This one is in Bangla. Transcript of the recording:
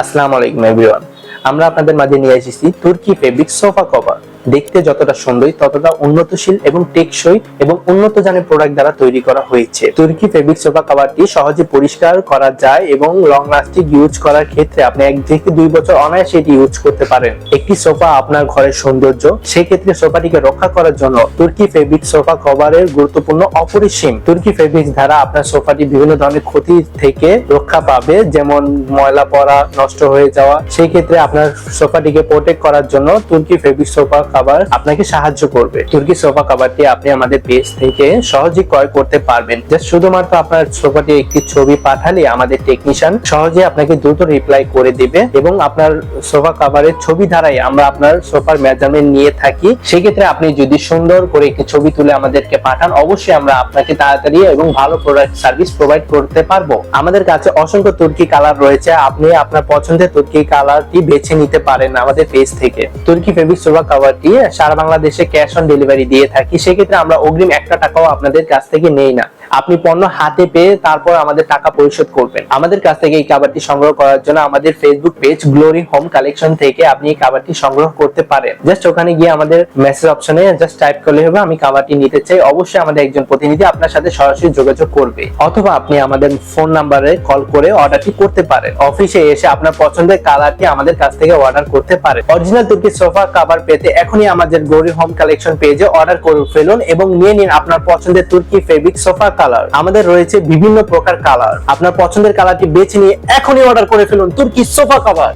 আসসালামু আলাইকুম এভরিওয়ান আমরা আপনাদের মাঝে নিয়ে এসেছি তুর্কি ফেব্রিক সোফা কভার দেখতে যতটা সুন্দর, ততটা উন্নতশীল এবং টেকসই এবং উন্নত জানের প্রোডাক্ট দ্বারা তৈরি করা হয়েছে। তুর্কি ফেব্রিক সোফা কভারটি সহজে পরিষ্কার করা যায় এবং লং লাস্টিং ইউজ করার ক্ষেত্রে আপনি এক থেকে দুই বছর অনায়াসে এটি ইউজ করতে পারেন। একটি সোফা আপনার ঘরের সৌন্দর্য, সেক্ষেত্রে সোফাটিকে রক্ষা করার জন্য তুর্কি ফেব্রিক সোফা কভারের গুরুত্বপূর্ণ অপরিসীম। তুর্কি ফেব্রিক দ্বারা আপনার সোফাটি বিভিন্ন ধরনের ক্ষতি থেকে রক্ষা পাবে, যেমন ময়লা পড়া, নষ্ট হয়ে যাওয়া। সেই ক্ষেত্রে আপনার সোফাটিকে প্রোটেক্ট করার জন্য তুর্কি ফেব্রিক সোফা কভার আপনাকে সাহায্য করবে। তুর্কি সোফা কভারটি আপনি আমাদের পেজ থেকে সহজেই ক্রয় করতে পারবেন। জাস্ট শুধুমাত্র আপনার সোফাটি একটি ছবি পাঠালে আমাদের টেকনিশিয়ান সহজে আপনাকে দ্রুত রিপ্লাই করে দিবে এবং আপনার সোফা কভারের ছবি দ্বারাই আমরা আপনার সোফার মেজারমেন্ট নিয়ে থাকি। সেক্ষেত্রে আপনি যদি সুন্দর করে একটি ছবি তুলে আমাদেরকে পাঠান, অবশ্যই আমরা আপনাকে তাড়াতাড়ি এবং ভালো প্রোডাক্ট সার্ভিস প্রোভাইড করতে পারব। আমাদের কাছে অসংখ্য তুর্কি কালার রয়েছে। আপনি আপনার পছন্দের তুর্কি কালারটি বেছে নিতে পারেন আমাদের পেজ থেকে। তুর্কি ফেব্রিক সোফা কভারটি সারা বাংলাদেশে ক্যাশ অন ডেলিভারি দিয়ে থাকি, সেক্ষেত্রে আমরা অগ্রিম একটা টাকাও আপনাদের কাছ থেকে নেই না। আপনি পণ্য হাতে পেয়ে তারপর আমাদের টাকা পরিশোধ করবেন। আমাদের কাছ থেকে এই কাবারটি সংগ্রহ করার জন্য আমাদের Facebook page Glory Home Collection থেকে আপনি এই কাবারটি সংগ্রহ করতে পারেন। জাস্ট ওখানে গিয়ে আমাদের মেসেজ অপশনে জাস্ট টাইপ করলে হবে, আমি কাবারটি নিতে চাই। অবশ্যই আমাদের একজন প্রতিনিধি আপনার সাথে সরাসরি যোগাযোগ করবে। অথবা আপনি আমাদের ফোন নাম্বারে কল করে অর্ডারটি করতে পারেন। অফিসে এসে আপনার পছন্দের কালারটি আমাদের কাছ থেকে অর্ডার করতে পারেন। অরিজিনাল তুর্কি সোফা কাভার পেতে এখনই আমাদের গ্লোরি হোম কালেকশন পেজে অর্ডার করে ফেলুন এবং নিয়ে নিন আপনার পছন্দের তুর্কি ফেব্রিক সোফা কালার আমাদের রয়েছে বিভিন্ন প্রকার কালার আপনার পছন্দের কালারটি বেছে নিয়ে এখনই অর্ডার করে ফেলুন তুর্কি সোফা কাভার